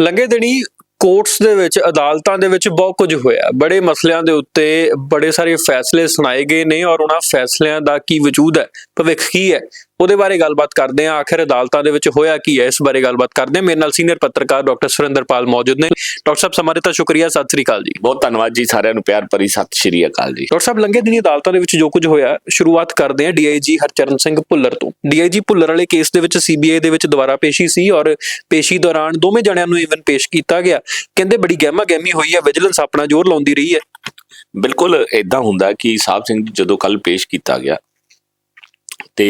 ਲੰਘੇ ਦਿਨੀ ਕੋਰਟਸ ਦੇ ਵਿੱਚ, ਅਦਾਲਤਾਂ ਦੇ ਵਿੱਚ ਬਹੁਤ ਕੁਝ ਹੋਇਆ। ਬੜੇ ਮਸਲਿਆਂ ਦੇ ਉੱਤੇ ਬੜੇ ਸਾਰੇ ਫੈਸਲੇ ਸੁਣਾਏ ਗਏ ਨੇ ਔਰ ਉਹਨਾਂ ਫੈਸਲਿਆਂ ਦਾ ਕੀ ਵਜੂਦ ਹੈ, ਭਵਿੱਖ ਕੀ ਹੈ ਉਹਦੇ ਬਾਰੇ ਗੱਲਬਾਤ ਕਰਦੇ ਹਾਂ। ਆਖਿਰ ਅਦਾਲਤਾਂ ਦੇ ਵਿੱਚ ਹੋਇਆ ਕੀ ਹੈ? ਇਸ ਬਾਰੇ ਗੱਲਬਾਤ ਕਰਦੇ ਮੇਰੇ ਨਾਲ ਸੀਨੀਅਰ ਪੱਤਰਕਾਰ ਡਾਕਟਰ ਸੁਰਿੰਦਰਪਾਲ ਮੌਜੂਦ ਨੇ। ਡਾਕਟਰ ਸਾਹਿਬ ਸਮਾਂ ਦਿੱਤਾ। ਸ਼ੁਕਰੀਆ। ਸਤਿ ਸ੍ਰੀ ਅਕਾਲ ਜੀ। ਬਹੁਤ ਧੰਨਵਾਦ ਜੀ ਸਾਰਿਆਂ ਨੂੰ। ਪਿਆਰ ਭਰੀ ਸਤਿ ਸ਼੍ਰੀ ਅਕਾਲ ਜੀ। ਡਾਕਟਰ ਸਾਹਿਬ ਲੰਘੇ ਦਿਨੀ ਅਦਾਲਤਾਂ ਦੇ ਵਿੱਚ ਜੋ ਕੁਝ ਹੋਇਆ ਸ਼ੁਰੂਆਤ ਕਰਦੇ ਹਾਂ ਡੀਆਈਜੀ ਹਰਚਰਨ ਸਿੰਘ ਭੁੱਲਰ ਤੋਂ। ਡੀਆਈਜੀ ਭੁੱਲਰ ਵਾਲੇ ਕੇਸ ਦੇ ਵਿੱਚ ਸੀਬੀਆਈ ਦੇ ਵਿੱਚ ਦੁਬਾਰਾ ਪੇਸ਼ੀ ਸੀ ਔਰ ਪੇਸ਼ੀ ਦੌਰਾਨ ਦੋਵੇਂ ਜਣਿਆਂ ਨੂੰ ਇਵਨ ਪੇਸ਼ ਕੀਤਾ ਗਿਆ। ਕਹਿੰਦੇ ਬੜੀ ਗਹਿਮਾ ਗਹਿਮੀ ਹੋਈ ਹੈ। ਵਿਜੀਲੈਂਸ ਆਪਣਾ ਜ਼ੋਰ ਲਾਉਂਦੀ ਰਹੀ ਹੈ। ਬਿਲਕੁਲ ਇਦਾਂ ਹੁੰਦਾ ਕਿ ਸਾਹਿਬ ਸਿੰਘ ਜਦੋਂ ਕੱਲ ਪੇਸ਼ ਕੀਤਾ ਗਿਆ ਤੇ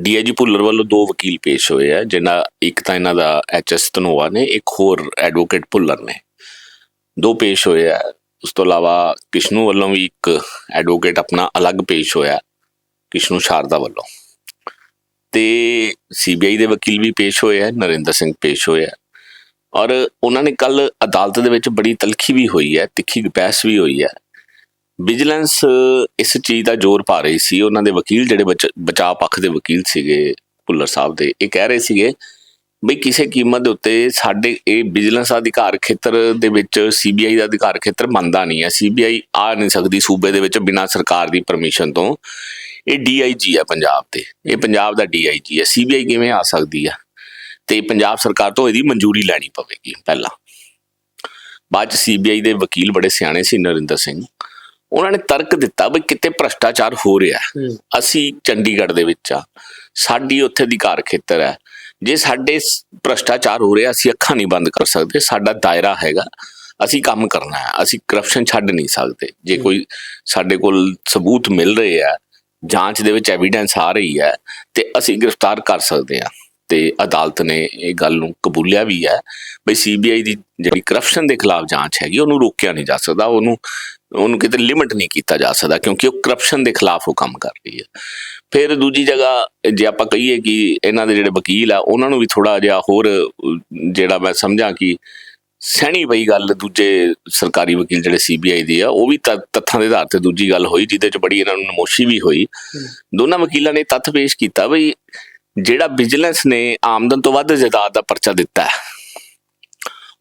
ਡੀਆਈਜੀ ਭੁੱਲਰ ਵੱਲੋਂ ਦੋ ਵਕੀਲ ਪੇਸ਼ ਹੋਏ ਆ, ਜਿਨ੍ਹਾਂ ਇੱਕ ਤਾਂ ਇਹਨਾਂ ਦਾ ਐਚਐਸ ਧਨੋਆ ਨੇ, ਇੱਕ ਹੋਰ ਐਡਵੋਕੇਟ ਭੁੱਲਰ ਨੇ। ਦੋ ਪੇਸ਼ ਹੋਏ ਆ। ਉਸ ਤੋਂ ਇਲਾਵਾ ਕਿਸ਼ਨੂ ਵੱਲੋਂ ਵੀ ਇੱਕ ਐਡਵੋਕੇਟ ਆਪਣਾ ਅਲੱਗ ਪੇਸ਼ ਹੋਇਆ, ਕਿਸ਼ਨੂ ਸ਼ਾਰਦਾ ਵੱਲੋਂ। ਤੇ ਸੀਬੀਆਈ ਦੇ ਵਕੀਲ ਵੀ ਪੇਸ਼ ਹੋਏ ਆ, ਨਰਿੰਦਰ ਸਿੰਘ ਪੇਸ਼ ਹੋਏ ਆ। ਔਰ ਉਹਨਾਂ ਨੇ ਕੱਲ ਅਦਾਲਤ ਦੇ ਵਿੱਚ ਬੜੀ ਤਲਖੀ ਵੀ ਹੋਈ ਹੈ, ਤਿੱਖੀ ਬਹਿਸ ਵੀ ਹੋਈ ਹੈ। ਵਿਜੀਲੈਂਸ ਇਸ ਚੀਜ਼ ਦਾ ਜ਼ੋਰ ਪਾ ਰਹੀ ਸੀ। ਉਹਨਾਂ ਦੇ ਵਕੀਲ ਜਿਹੜੇ ਬਚ- ਬਚਾਅ ਪੱਖ ਦੇ ਵਕੀਲ ਸੀਗੇ, ਭੁੱਲਰ ਸਾਹਿਬ ਦੇ, ਇਹ ਕਹਿ ਰਹੇ ਸੀਗੇ ਬਈ ਕਿਸੇ ਕੀਮਤ ਦੇ ਉੱਤੇ ਸਾਡੇ, ਇਹ ਵਿਜੀਲੈਂਸ ਅਧਿਕਾਰ ਖੇਤਰ ਦੇ ਵਿੱਚ ਸੀਬੀਆਈ ਦਾ ਅਧਿਕਾਰ ਖੇਤਰ ਮੰਨਦਾ ਨਹੀਂ ਹੈ। ਸੀਬੀਆਈ ਆ ਨਹੀਂ ਸਕਦੀ ਸੂਬੇ ਦੇ ਵਿੱਚ ਬਿਨਾਂ ਸਰਕਾਰ ਦੀ ਪਰਮਿਸ਼ਨ ਤੋਂ। ਇਹ ਡੀਆਈਜੀ ਹੈ ਪੰਜਾਬ ਤੇ ਇਹ ਪੰਜਾਬ ਦਾ ਡੀਆਈਜੀ ਹੈ। ਸੀਬੀਆਈ ਕਿਵੇਂ ਆ ਸਕਦੀ ਹੈ? ਤੇ ਪੰਜਾਬ ਸਰਕਾਰ ਤੋਂ ਇਹਦੀ ਮਨਜ਼ੂਰੀ ਲੈਣੀ ਪਵੇਗੀ ਪਹਿਲਾਂ। ਬਾਅਦ ਚ ਸੀਬੀਆਈ ਦੇ ਵਕੀਲ ਬੜੇ ਸਿਆਣੇ ਸੀ ਨਰਿੰਦਰ ਸਿੰਘ। ਉਹਨਾਂ ਨੇ ਤਰਕ ਦਿੱਤਾ ਵੀ ਕਿਤੇ ਭ੍ਰਸ਼ਟਾਚਾਰ ਹੋ ਰਿਹਾ। ਅਸੀਂ ਚੰਡੀਗੜ੍ਹ ਦੇ ਵਿੱਚ ਆ ਸਾਡੀ ਉੱਥੇ ਅਧਿਕਾਰ ਖੇਤਰ ਹੈ। ਜੇ ਸਾਡੇ ਭ੍ਰਸ਼ਟਾਚਾਰ ਹੋ ਰਿਹਾ ਅਸੀਂ ਅੱਖਾਂ ਨਹੀਂ ਬੰਦ ਕਰ ਸਕਦੇ। ਸਾਡਾ ਦਾਇਰਾ ਹੈਗਾ। ਅਸੀਂ ਕੰਮ ਕਰਨਾ ਹੈ। ਅਸੀਂ ਕਰਪਸ਼ਨ ਛੱਡ ਨਹੀਂ ਸਕਦੇ। ਜੇ ਕੋਈ ਸਾਡੇ ਕੋਲ ਸਬੂਤ ਮਿਲ ਰਹੇ ਆ ਜਾਂਚ ਦੇ ਵਿੱਚ ਐਵੀਡੈਂਸ ਆ ਰਹੀ ਹੈ ਤੇ ਅਸੀਂ ਗ੍ਰਿਫਤਾਰ ਕਰ ਸਕਦੇ ਆ ਤੇ ਅਦਾਲਤ ਨੇ ਇਹ ਗੱਲ ਨੂੰ ਕਬੂਲਿਆ ਵੀ ਹੈ। ਬਈ ਸੀਬੀਆਈ ਦੀ ਜਿਹੜੀ ਕਰਪਸ਼ਨ ਦੇ ਖਿਲਾਫ ਜਾਂਚ ਹੈਗੀ ਉਹਨੂੰ ਰੋਕਿਆ ਨਹੀਂ ਜਾ ਸਕਦਾ। ਉਹਨੂੰ ਉਹਨੂੰ ਕਿਤੇ ਲਿਮਿਟ ਨਹੀਂ ਕੀਤਾ ਜਾ ਸਕਦਾ ਕਿਉਂਕਿ ਉਹ ਕਰਪਸ਼ਨ ਦੇ ਖਿਲਾਫ ਉਹ ਕੰਮ ਕਰ ਰਹੀ ਹੈ। ਫਿਰ ਦੂਜੀ ਜਗ੍ਹਾ, ਜੇ ਆਪਾਂ ਕਹੀਏ ਕਿ ਇਹਨਾਂ ਦੇ ਜਿਹੜੇ ਵਕੀਲ ਆ, ਉਹਨਾਂ ਨੂੰ ਵੀ ਥੋੜਾ ਜਿਹਾ ਹੋਰ, ਜਿਹੜਾ ਮੈਂ ਸਮਝਾਂ ਕਿ ਸਹਿਣੀ ਪਈ ਗੱਲ ਦੂਜੇ ਸਰਕਾਰੀ ਵਕੀਲ ਜਿਹੜੇ ਸੀਬੀਆਈ ਦੇ ਆ, ਉਹ ਵੀ ਤੱਥਾਂ ਦੇ ਆਧਾਰ ਤੇ ਦੂਜੀ ਗੱਲ ਹੋਈ, ਜਿਹਦੇ ਚ ਬੜੀ ਇਹਨਾਂ ਨੂੰ ਨਮੋਸ਼ੀ ਵੀ ਹੋਈ। ਦੋਨਾਂ ਵਕੀਲਾਂ ਨੇ ਤੱਥ ਪੇਸ਼ ਕੀਤਾ ਬਈ ਜਿਹੜਾ ਵਿਜੀਲੈਂਸ ਨੇ ਆਮਦਨ ਤੋਂ ਵੱਧ ਜਾਇਦਾਦ ਦਾ ਪਰਚਾ ਦਿੱਤਾ ਹੈ,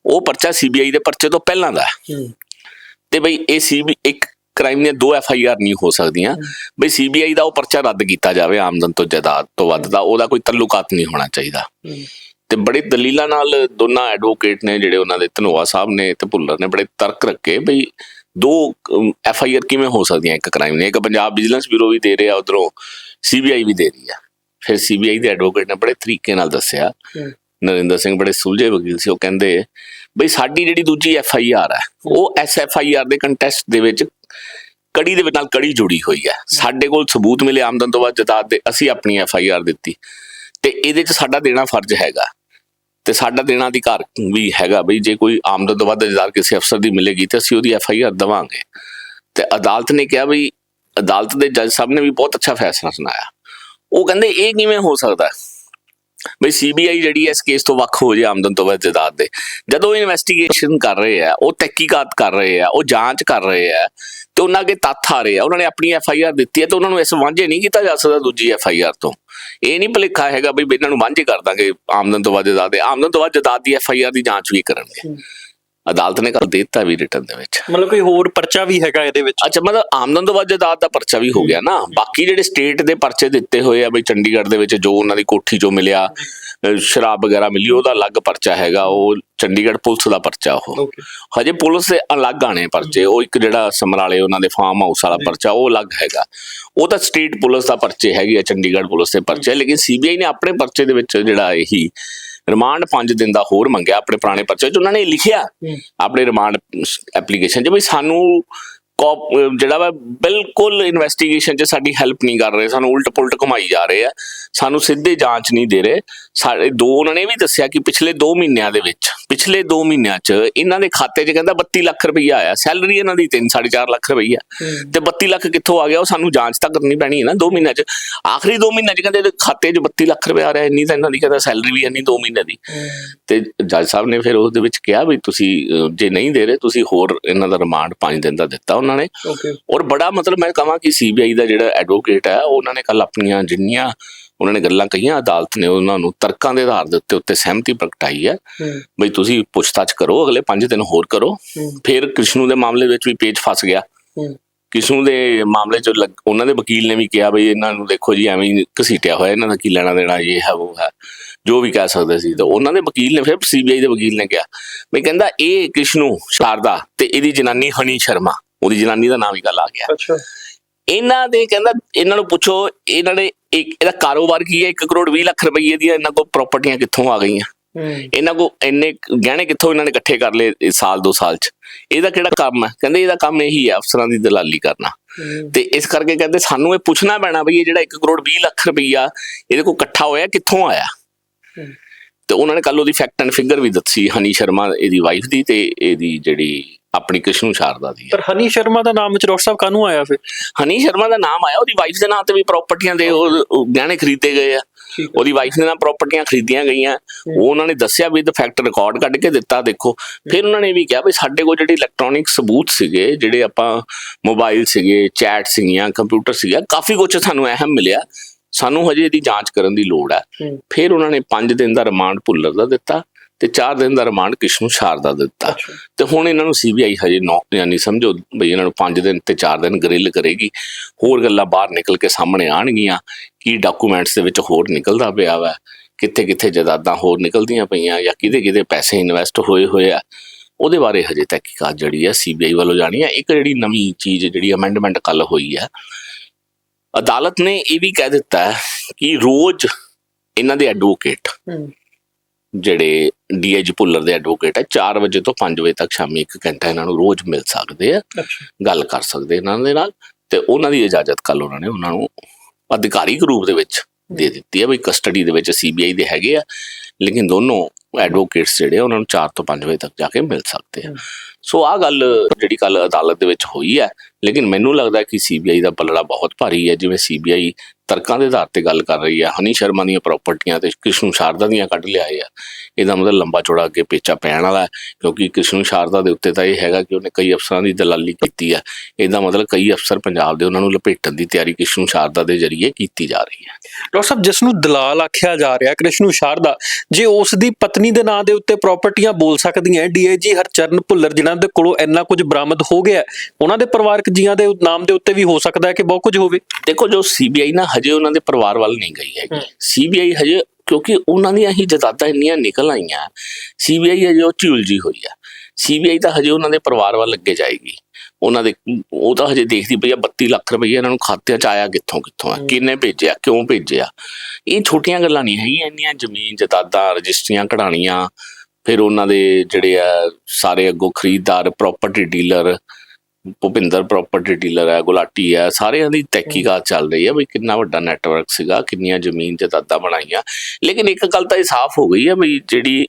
ਉਹ ਪਰਚਾ ਸੀਬੀਆਈ ਦੇ ਪਰਚੇ ਤੋਂ ਪਹਿਲਾਂ ਦਾ ਹੈ। ਤੇ ਬਈ ਇਹ ਸੀਬੀ ਇੱਕ ਕ੍ਰਾਈਮ ਦੀਆਂ ਦੋ ਐਫ ਆਈ ਆਰ ਨਹੀਂ ਹੋ ਸਕਦੀਆਂ। ਬਈ ਸੀਬੀਆਈ ਦਾ ਉਹ ਪਰਚਾ ਰੱਦ ਕੀਤਾ ਜਾਵੇ ਆਮਦਨ ਤੋਂ ਜਾਇਦਾਦ ਤੋਂ ਵੱਧ ਦਾ ਉਹਦਾ ਕੋਈ ਤਾਲੁਕਾਤ ਨਹੀਂ ਹੋਣਾ ਚਾਹੀਦਾ। ਤੇ ਬੜੇ ਦਲੀਲਾਂ ਨਾਲ ਦੋਨਾਂ ਐਡਵੋਕੇਟ ਨੇ ਜਿਹੜੇ ਉਹਨਾਂ ਦੇ ਧਨੋਆ ਸਾਹਿਬ ਨੇ ਤੇ ਭੁੱਲਰ ਨੇ ਬੜੇ ਤਰਕ ਰੱਖੇ ਬਈ ਦੋ ਐਫ ਆਈ ਆਰ ਕਿਵੇਂ ਹੋ ਸਕਦੀਆਂ ਇੱਕ ਕ੍ਰਾਈਮ ਨੇ ਇੱਕ ਪੰਜਾਬ ਵਿਜੀਲੈਂਸ ਬਿਊਰੋ ਵੀ ਦੇ ਰਿਹਾ ਉਧਰੋਂ ਸੀਬੀਆਈ ਵੀ ਦੇ ਰਹੀ ਆ। ਫਿਰ ਸੀਬੀਆਈ ਦੇ ਐਡਵੋਕੇਟ ਨੇ ਬੜੇ ਤਰੀਕੇ ਨਾਲ ਦੱਸਿਆ। ਨਰਿੰਦਰ ਸਿੰਘ ਬੜੇ ਸੁਲਝੇ ਵਕੀਲ ਸੀ ਉਹ ਕਹਿੰਦੇ ਬਈ ਸਾਡੀ ਜਿਹੜੀ ਦੂਜੀ ਐਫ ਆਈ ਆਰ ਹੈ, ਉਹ ਐਸ ਐਫ ਆਈ ਆਰ ਦੇ ਕੰਟੈਸਟ ਦੇ ਵਿੱਚ ਕੜੀ ਦੇ ਨਾਲ ਕੜੀ ਜੁੜੀ ਹੋਈ ਹੈ। ਸਾਡੇ ਕੋਲ ਸਬੂਤ ਮਿਲੇ ਆਮਦਨ ਤੋਂ ਵੱਧ ਜਾਇਦਾਦ ਦੇ, ਅਸੀਂ ਆਪਣੀ ਐਫ ਆਈ ਆਰ ਦਿੱਤੀ। ਤੇ ਇਹਦੇ 'ਚ ਸਾਡਾ ਦੇਣਾ ਫਰਜ਼ ਹੈਗਾ। ਤੇ ਸਾਡਾ ਦੇਣਾ ਅਧਿਕਾਰ ਵੀ ਹੈਗਾ ਬਈ, ਜੇ ਕੋਈ ਆਮਦਨ ਤੋਂ ਵੱਧ ਜਾਇਦਾਦ ਕਿਸੇ ਅਫਸਰ ਦੀ ਮਿਲੇਗੀ ਤੇ ਅਸੀਂ ਉਹਦੀ ਐਫ ਆਈ ਆਰ ਦਵਾਂਗੇ। ਤੇ ਅਦਾਲਤ ਨੇ ਕਿਹਾ ਬਈ, ਅਦਾਲਤ ਦੇ ਜੱਜ ਸਾਹਿਬ ਨੇ ਵੀ ਬਹੁਤ ਅੱਛਾ ਫੈਸਲਾ ਸੁਣਾਇਆ। ਉਹ ਕਹਿੰਦੇ, ਇਹ ਕਿਵੇਂ ਹੋ ਸਕਦਾ ਬਈ ਸੀਬੀਆਈ ਜਿਹੜੀ ਹੈ ਇਸ ਕੇਸ ਤੋਂ ਵੱਖ ਹੋ ਜੇ ਆਮਦਨ ਤੋਂ ਵੱਧ ਜਾਇਦਾਦ ਦੇ। ਜਦੋਂ ਇਨਵੈਸਟੀਗੇਸ਼ਨ ਕਰ ਰਹੇ ਆ, ਉਹ ਤਹਿਕੀਕਾਤ ਕਰ ਰਹੇ ਆ, ਉਹ ਜਾਂਚ ਕਰ ਰਹੇ ਆ, ਤੇ ਉਹਨਾਂ ਅੱਗੇ ਤੱਥ ਆ ਰਹੇ ਆ, ਉਹਨਾਂ ਨੇ ਆਪਣੀ ਐਫ ਆਈ ਆਰ ਦਿੱਤੀ ਹੈ ਤੇ ਉਹਨਾਂ ਨੂੰ ਇਸ ਵਾਂਝੇ ਨਹੀਂ ਕੀਤਾ ਜਾ ਸਕਦਾ ਦੂਜੀ ਐਫ ਆਈ ਆਰ ਤੋਂ। ਇਹ ਨਹੀਂ ਭੁਲੇਖਾ ਹੈਗਾ ਬਈ ਇਹਨਾਂ ਨੂੰ ਵਾਂਝੇ ਕਰ ਦਾਂਗੇ ਆਮਦਨ ਤੋਂ ਵੱਧ ਜਾਇਦਾਦ ਦੇ। ਆਮਦਨ ਤੋਂ ਵੱਧ ਜਾਇਦਾਦ ਦੀ ਐਫ ਆਈ ਆਰ ਦੀ ਜਾਂਚ ਵੀ ਕਰਨਗੇ। ਅਦਾਲਤ ਨੇ ਕੱਲ ਦਿੱਤਾ ਵੀ ਰਿਟਰਨ ਦੇ ਵਿੱਚ। ਮਤਲਬ ਕੋਈ ਹੋਰ ਪਰਚਾ ਵੀ ਹੈਗਾ ਇਹਦੇ ਵਿੱਚ? ਅੱਛਾ ਮਤਲਬ ਆਮਦਨ ਤੋਂ ਵੱਧ ਜਾਇਦਾਦ ਦਾ ਪਰਚਾ ਵੀ ਹੋ ਗਿਆ ਨਾ। ਬਾਕੀ ਜਿਹੜੇ ਸਟੇਟ ਦੇ ਪਰਚੇ ਦਿੱਤੇ ਹੋਏ ਆ ਬਈ ਚੰਡੀਗੜ੍ਹ ਦੇ ਵਿੱਚ ਜੋ ਉਹਨਾਂ ਦੀ ਕੋਠੀ ਚੋਂ ਮਿਲਿਆ ਸ਼ਰਾਬ ਵਗੈਰਾ ਮਿਲੀ ਉਹਦਾ ਅਲੱਗ ਪਰਚਾ ਹੈਗਾ। ਉਹ ਚੰਡੀਗੜ੍ਹ ਪੁਲਿਸ ਦਾ ਪਰਚਾ ਉਹ। ਹਜੇ ਪੁਲਿਸ ਦੇ ਅਲੱਗ ਆਣੇ ਪਰਚੇ। ਉਹ ਇੱਕ ਜਿਹੜਾ ਸਮਰਾਲੇ ਉਹਨਾਂ ਦੇ ਫਾਰਮ ਹਾਊਸ ਵਾਲਾ ਪਰਚਾ ਉਹ ਅਲੱਗ ਹੈਗਾ। ਉਹ ਤਾਂ ਸਟੇਟ ਪੁਲਿਸ ਦਾ ਪਰਚੇ ਹੈਗੇ ਆ ਚੰਡੀਗੜ੍ਹ ਪੁਲਿਸ ਦੇ ਪਰਚੇ। ਲੇਕਿਨ ਸੀਬੀਆਈ ਨੇ ਆਪਣੇ ਪਰਚੇ ਦੇ ਵਿੱਚ ਜਿਹੜਾ ਇਹੀ ਰਿਮਾਂਡ 5 ਦਿਨ ਦਾ ਹੋਰ ਮੰਗਿਆ ਆਪਣੇ ਪੁਰਾਣੇ ਪਰਚੇ 'ਚ। ਉਹਨਾਂ ਨੇ ਲਿਖਿਆ ਆਪਣੇ ਰਿਮਾਂਡ ਐਪਲੀਕੇਸ਼ਨ 'ਚ ਵੀ ਸਾਨੂੰ ਜਿਹੜਾ ਵਾ ਬਿਲਕੁਲ ਇਨਵੈਸਟੀਗੇਸ਼ਨ 'ਚ ਸਾਡੀ ਹੈਲਪ ਨਹੀਂ ਕਰ ਰਹੇ ਸਾਨੂੰ ਉਲਟ ਪੁਲਟ ਘੁਮਾਈ ਜਾ ਰਹੇ ਆ। ਸਾਨੂੰ ਸਿੱਧੇ ਜਾਂਚ ਨਹੀਂ ਦੇ ਰਹੇ। ਸਾਡੇ ਦੋ ਉਹਨਾਂ ਨੇ ਵੀ ਦੱਸਿਆ ਕਿ ਪਿਛਲੇ 2 ਮਹੀਨਿਆਂ ਦੇ ਵਿੱਚ ਪਿਛਲੇ 2 ਮਹੀਨਿਆਂ 'ਚ ਇਹਨਾਂ ਦੇ ਖਾਤੇ 'ਚ ਕਹਿੰਦਾ 32 ਲੱਖ ਰੁਪਈਆ ਆਇਆ ਸੈਲਰੀ ਇਹਨਾਂ ਦੀ 3 4.5 ਲੱਖ ਰੁਪਈਆ। ਤੇ 32 ਲੱਖ ਕਿੱਥੋਂ ਆ ਗਿਆ ਉਹ ਸਾਨੂੰ ਜਾਂਚ ਤਾਂ ਕਰਨੀ ਪੈਣੀ ਹੈ ਨਾ 2 ਮਹੀਨਿਆਂ 'ਚ। ਆਖਰੀ 2 ਮਹੀਨਿਆਂ 'ਚ ਕਹਿੰਦੇ ਇਹਦੇ ਖਾਤੇ 'ਚ 32 ਲੱਖ ਰੁਪਏ ਆ ਰਿਹਾ ਇੰਨੀ ਤਾਂ ਇਹਨਾਂ ਦੀ ਕਹਿੰਦਾ ਸੈਲਰੀ ਵੀ ਇੰਨੀ 2 ਮਹੀਨੇ ਦੀ। ਤੇ ਜੱਜ ਸਾਹਿਬ ਨੇ ਫਿਰ ਉਹਦੇ ਵਿੱਚ ਕਿਹਾ ਵੀ ਤੁਸੀਂ ਜੇ ਨਹੀਂ ਦੇ ਰਹੇ ਤੁਸੀਂ ਹੋਰ ਇਹਨਾਂ ਦਾ ਰਿਮਾਂਡ 5 ਦਿਨ ਦਾ ਦਿੱਤਾ ਉਹਨਾਂ ਨੇ। ਓਕੇ ਔਰ ਬੜਾ ਮਤਲਬ ਮੈਂ ਕਹਾਂ ਕਿ ਸੀਬੀਆਈ ਦਾ ਜਿਹੜਾ ਐਡਵੋਕੇਟ ਹੈ ਉਹਨਾਂ ਨੇ ਕੱਲ ਆਪਣੀਆਂ ਜਿੰਨੀਆਂ ਉਹਨਾਂ ਨੇ ਗੱਲਾਂ ਕਹੀਆਂ ਅਦਾਲਤ ਨੇ ਉਹਨਾਂ ਨੂੰ ਤਰਕਾਂ ਦੇ ਆਧਾਰ ਦੇ ਉੱਤੇ ਉੱਤੇ ਸਹਿਮਤੀ ਪ੍ਰਗਟਾਈ ਹੈ। ਬਈ ਤੁਸੀਂ ਪੁੱਛਤਾਛ ਕਰੋ ਅਗਲੇ 5 ਦਿਨ ਹੋਰ ਕਰੋ। ਫਿਰ ਕ੍ਰਿਸ਼ਨੂ ਦੇ ਮਾਮਲੇ ਵਿੱਚ ਵੀ ਪੇਚ ਫਸ ਗਿਆ। ਕ੍ਰਿਸ਼ਨੂ ਦੇ ਮਾਮਲੇ ਚ ਉਹਨਾਂ ਦੇ ਵਕੀਲ ਨੇ ਵੀ ਕਿਹਾ ਬਈ ਇਹਨਾਂ ਨੂੰ ਦੇਖੋ ਜੀ ਐਵੇਂ ਘਸੀਟਿਆ ਹੋਇਆ ਇਹਨਾਂ ਦਾ ਕੀ ਲੈਣਾ ਦੇਣਾ ਇਹ ਹੈ ਉਹ ਹੈ ਜੋ ਵੀ ਕਹਿ ਸਕਦੇ ਸੀ। ਤਾਂ ਉਹਨਾਂ ਦੇ ਵਕੀਲ ਨੇ ਫਿਰ ਸੀਬੀਆਈ ਦੇ ਵਕੀਲ ਨੇ ਕਿਹਾ। ਬਈ ਕਹਿੰਦਾ ਇਹ ਕ੍ਰਿਸ਼ਨੂ ਸ਼ਾਰਦਾ ਤੇ ਇਹਦੀ ਜਨਾਨੀ ਹਨੀ ਸ਼ਰਮਾ ਉਹਦੀ ਜਨਾਨੀ ਦਾ ਨਾਮ ਹੀ ਗੱਲ ਆ ਗਿਆ। ਅੱਛਾ। ਇਹਨਾਂ ਦੇ ਕਹਿੰਦਾ ਇਹਨਾਂ ਨੂੰ ਪੁੱਛੋ ਇਹਨਾਂ ਨੇ ਇੱਕ ਇਹਦਾ ਕਾਰੋਬਾਰ ਕੀ ਹੈ? 1 ਕਰੋੜ 20 ਲੱਖ ਰੁਪਏ ਦੀਆਂ ਇਹਨਾਂ ਕੋਲ ਪ੍ਰਾਪਰਟੀਆਂ ਕਿੱਥੋਂ ਆ ਗਈਆਂ? ਇਹਨਾਂ ਕੋ ਇੰਨੇ ਗਹਿਣੇ ਕਿੱਥੋਂ ਇਹਨਾਂ ਨੇ ਇਕੱਠੇ ਕਰ ਲਏ ਇਸ ਸਾਲ ਦੋ ਸਾਲ ਚ? ਇਹਦਾ ਕਿਹੜਾ ਕੰਮ ਹੈ? ਕਹਿੰਦੇ ਇਹਦਾ ਕੰਮ ਇਹੀ ਹੈ ਅਫਸਰਾਂ ਦੀ ਦਲਾਲੀ ਕਰਨਾ। ਤੇ ਇਸ ਕਰਕੇ ਕਹਿੰਦੇ ਸਾਨੂੰ ਇਹ ਪੁੱਛਣਾ ਪੈਣਾ ਬਈ ਇਹ ਜਿਹੜਾ 1 ਕਰੋੜ 20 ਲੱਖ ਰੁਪਈਆ ਇਹਦੇ ਕੋਲ ਇਕੱਠਾ ਹੋਇਆ ਕਿੱਥੋਂ ਆਇਆ? ਤੇ ਉਹਨਾਂ ਨੇ ਕੱਲ ਉਹਦੀ ਫੈਕਟ ਐਂਡ ਫਿਗਰ ਵੀ ਦੱਸੀ ਹਨੀ ਸ਼ਰਮਾ ਇਹਦੀ ਵਾਈਫ ਦੀ ਤੇ ਇਹਦੀ ਜਿਹੜੀ ਆਪਣੀ ਕ੍ਰਿਸ਼ਨੂ ਸ਼ਾਰਦਾ ਦੀ। ਪਰ ਹਨੀ ਸ਼ਰਮਾ ਦਾ ਨਾਮ ਵਿੱਚ ਡਾਕਟਰ ਸਾਹਿਬ ਕਾਹਨੂੰ ਆਇਆ ਫਿਰ? ਹਨੀ ਸ਼ਰਮਾ ਦਾ ਨਾਮ ਆਇਆ ਉਹਦੀ ਵਾਈਫ ਦੇ ਨਾਂ ਤੇ ਵੀ ਪ੍ਰਾਪਰਟੀਆਂ ਦੇ ਉਹ ਗਹਿਣੇ ਖਰੀਦੇ ਗਏ ਆ। ਉਹਦੀ ਵਾਈਫ ਦੇ ਨਾਲ ਪ੍ਰਾਪਰਟੀਆਂ ਖਰੀਦੀਆਂ ਗਈਆਂ। ਉਹ ਉਹਨਾਂ ਨੇ ਦੱਸਿਆ ਵੀ ਫੈਕਟ ਰਿਕਾਰਡ ਕੱਢ ਕੇ ਦਿੱਤਾ ਦੇਖੋ। ਫਿਰ ਉਹਨਾਂ ਨੇ ਵੀ ਕਿਹਾ ਵੀ ਸਾਡੇ ਕੋਲ ਜਿਹੜੇ ਇਲੈਕਟ੍ਰੋਨਿਕ ਸਬੂਤ ਸੀਗੇ ਜਿਹੜੇ ਆਪਾਂ ਮੋਬਾਈਲ ਸੀਗੇ ਚੈਟ ਸੀਗੀਆਂ ਕੰਪਿਊਟਰ ਸੀਗਾ ਕਾਫੀ ਕੁਝ ਸਾਨੂੰ ਅਹਿਮ ਮਿਲਿਆ। ਸਾਨੂੰ ਹਜੇ ਇਹਦੀ ਜਾਂਚ ਕਰਨ ਦੀ ਲੋੜ ਹੂੰ। ਫਿਰ ਉਹਨਾਂ ਨੇ 5 ਦਿਨ ਦਾ ਰਿਮਾਂਡ ਭੁੱਲਰ ਦਾ ਦਿੱਤਾ। ਤੇ 4 ਦਿਨ ਦਾ ਰਿਮਾਂਡ ਕਿਸ਼ਨੂੰ ਸ਼ਾਰਦਾ ਦਿੱਤਾ। ਤੇ ਹੁਣ ਇਹਨਾਂ ਨੂੰ ਸੀਬੀਆਈ ਹਜੇ ਨੌ ਯਾਨੀ ਸਮਝੋ ਬਈ ਇਹਨਾਂ ਨੂੰ 5 ਦਿਨ ਤੇ 4 ਦਿਨ ਗ੍ਰਿਲ ਕਰੇਗੀ। ਹੋਰ ਗੱਲਾਂ ਬਾਹਰ ਨਿਕਲ ਕੇ ਸਾਹਮਣੇ ਆਣਗੀਆਂ ਕੀ ਡਾਕੂਮੈਂਟਸ ਦੇ ਵਿੱਚ ਹੋਰ ਨਿਕਲਦਾ ਪਿਆ ਵਾ? ਕਿੱਥੇ ਕਿੱਥੇ ਜਦਾਦਾਂ ਹੋਰ ਨਿਕਲਦੀਆਂ ਪਈਆਂ ਜਾਂ ਕਿਹਦੇ ਕਿਹਦੇ ਪੈਸੇ ਇਨਵੈਸਟ ਹੋਏ ਹੋਏ ਆ? ਉਹਦੇ ਬਾਰੇ ਹਜੇ ਤਹਿਕੀਕਾਤ ਜਿਹੜੀ ਹੈ ਸੀਬੀਆਈ ਵੱਲੋਂ ਜਾਣੀ ਹੈ ਇੱਕ ਜਿਹੜੀ ਨਵੀਂ ਚੀਜ਼ ਜਿਹੜੀ ਅਮੈਂਡਮੈਂਟ ਕੱਲ ਹੋਈ ਹੈ ਅਦਾਲਤ ਨੇ ਇਹ ਵੀ ਕਹਿ ਦਿੱਤਾ ਕਿ ਰੋਜ਼ ਇਹਨਾਂ ਦੇ ਐਡਵੋਕੇਟ ਜਿਹੜੇ ਡੀਐਜ ਭੁੱਲਰ ਦੇ ਐਡਵੋਕੇਟ ਹੈ 4 ਵਜੇ ਤੋਂ 5 ਵਜੇ ਤੱਕ ਸ਼ਾਮੀ 1 ਘੰਟਾ ਇਹਨਾਂ ਨੂੰ ਰੋਜ਼ ਮਿਲ ਸਕਦੇ ਆ ਗੱਲ ਕਰ ਸਕਦੇ ਇਹਨਾਂ ਦੇ ਨਾਲ ਤੇ ਉਹਨਾਂ ਦੀ ਇਜਾਜ਼ਤ ਕੱਲ ਉਹਨਾਂ ਨੇ ਉਹਨਾਂ ਨੂੰ ਅਧਿਕਾਰਿਕ ਰੂਪ ਦੇ ਵਿੱਚ ਦੇ ਦਿੱਤੀ ਹੈ ਵੀ ਕਸਟਡੀ ਦੇ ਵਿੱਚ ਸੀਬੀਆਈ ਦੇ ਹੈਗੇ ਆ ਲੇਕਿਨ ਦੋਨੋਂ ਐਡਵੋਕੇਟਸ ਜਿਹੜੇ ਉਹਨਾਂ ਨੂੰ 4 ਤੋਂ 5 ਵਜੇ ਤੱਕ ਜਾ ਕੇ ਮਿਲ ਸਕਦੇ ਆ। ਸੋ ਆ ਗੱਲ ਜਿਹੜੀ ਕੱਲ ਅਦਾਲਤ ਦੇ ਵਿੱਚ ਹੋਈ ਹੈ ਲੇਕਿਨ ਮੈਨੂੰ ਲੱਗਦਾ ਕਿ ਸੀਬੀਆਈ ਦਾ ਪਲੜਾ ਬਹੁਤ ਭਾਰੀ ਹੈ ਜਿਵੇਂ ਸੀਬੀਆਈ ਤਰਕਾਂ ਦੇ ਆਧਾਰ ਤੇ ਗੱਲ ਕਰ ਰਹੀ ਹੈ ਹਨੀ ਸ਼ਰਮਾ ਦੀਆਂ ਪ੍ਰਾਪਰਟੀਆਂ ਤੇ ਕ੍ਰਿਸ਼ਨੂ ਸ਼ਾਰਦਾ ਦੀਆਂ ਕੱਢ ਲਿਆਏ ਆ। ਇਹਦਾ ਮਤਲਬ ਲੰਬਾ ਚੌੜਾ ਅੱਗੇ ਪੇਚਾ ਪੈਣ ਵਾਲਾ ਹੈ ਕਿਉਂਕਿ ਕ੍ਰਿਸ਼ਨੂ ਸ਼ਾਰਦਾ ਦੇ ਉੱਤੇ ਤਾਂ ਇਹ ਹੈਗਾ ਕਿ ਉਹਨੇ ਕਈ ਅਫਸਰਾਂ ਦੀ ਦਲਾਲੀ ਕੀਤੀ ਹੈ ਇਹਦਾ ਮਤਲਬ ਕਈ ਅਫਸਰ ਪੰਜਾਬ ਦੇ ਉਹਨਾਂ ਨੂੰ ਲਪੇਟਣ ਦੀ ਤਿਆਰੀ ਕ੍ਰਿਸ਼ਨੂ ਸ਼ਾਰਦਾ ਦੇ ਜ਼ਰੀਏ ਕੀਤੀ ਜਾ ਰਹੀ ਹੈ। ਡਾਕਟਰ ਸਾਹਿਬ ਜਿਸ ਨੂੰ ਦਲਾਲ ਆਖਿਆ ਜਾ ਰਿਹਾ ਕ੍ਰਿਸ਼ਨੂ ਸ਼ਾਰਦਾ ਜੇ ਉਸ ਦੀ ਪਤਨੀ ਦੇ ਨਾਂ ਦੇ ਉੱਤੇ ਪ੍ਰਾਪਰਟੀਆਂ ਬੋਲ ਸਕਦੀਆਂ ਡੀਆਈਜੀ ਹਰਚਰਨ ਭੁੱਲਰ ਜਿਨ੍ਹਾਂ ਦੇ ਕੋਲੋਂ ਇੰਨਾ ਕੁਝ ਬਰਾਮਦ ਹੋ ਗਿਆ ਉਹਨਾਂ ਦੇ ਪਰਿਵਾਰਕ ਜੀਆਂ ਦੇ ਨਾਮ ਦੇ ਉੱਤੇ ਵੀ ਹੋ ਸਕਦਾ ਹੈ ਕਿ ਬਹੁਤ ਕੁਝ ਹੋਵੇ? ਦੇਖੋ ਜੋ ਸੀਬੀਆਈ ਨਾ ਹਜੇ ਉਹਨਾਂ ਦੇ ਪਰਿਵਾਰ ਵੱਲ ਨਹੀਂ ਗਈ ਹੈਗੀ। ਸੀਬੀਆਈ ਹਜੇ ਕਿਉਂਕਿ ਉਹਨਾਂ ਦੀਆਂ ਹੀ ਜਦਾਦਾਂ ਇੰਨੀਆਂ ਨਿਕਲ ਆਈਆਂ ਸੀਬੀਆਈ ਹਜੇ ਉਹ ਉਲਝੀ ਹੋਈ ਆ ਸੀਬੀਆਈ ਤਾਂ ਹਜੇ ਉਹਨਾਂ ਦੇ ਪਰਿਵਾਰ ਵੱਲ ਅੱਗੇ ਜਾਏਗੀ ਉਹਨਾਂ ਦੇ ਉਹ ਤਾਂ ਹਜੇ ਦੇਖਦੀ ਪਈ ਆ 32 ਲੱਖ ਰੁਪਏ ਇਹਨਾਂ ਨੂੰ ਖਾਤਿਆਂ 'ਚ ਆਇਆ ਕਿੱਥੋਂ ਕਿੱਥੋਂ ਆ। ਕਿੰਨੇ ਭੇਜਿਆ ਕਿਉਂ ਭੇਜਿਆ ਇਹ ਛੋਟੀਆਂ ਗੱਲਾਂ ਨਹੀਂ ਹੈਗੀਆਂ ਇੰਨੀਆਂ ਜ਼ਮੀਨ ਜਦਾਦਾਂ ਰਜਿਸਟਰੀਆਂ ਕਢਾਣੀਆਂ ਫਿਰ ਉਹਨਾਂ ਦੇ ਜਿਹੜੇ ਆ ਸਾਰੇ ਅੱਗੋਂ ਖਰੀਦਦਾਰ property dealer Bhupinder property dealer ਹੈ ਗੁਲਾਟੀ ਹੈ ਸਾਰਿਆਂ ਦੀ ਤਹਿਕੀਕਾਤ ਚੱਲ ਰਹੀ ਹੈ ਵੀ ਕਿੰਨਾ ਵੱਡਾ ਨੈਟਵਰਕ ਸੀਗਾ ਕਿੰਨੀਆਂ ਜ਼ਮੀਨ ਜਾਇਦਾਦਾਂ ਬਣਾਈਆਂ। ਲੇਕਿਨ ਇੱਕ ਗੱਲ ਤਾਂ ਇਹ ਸਾਫ਼ ਹੋ ਗਈ ਹੈ ਵੀ ਜਿਹੜੀ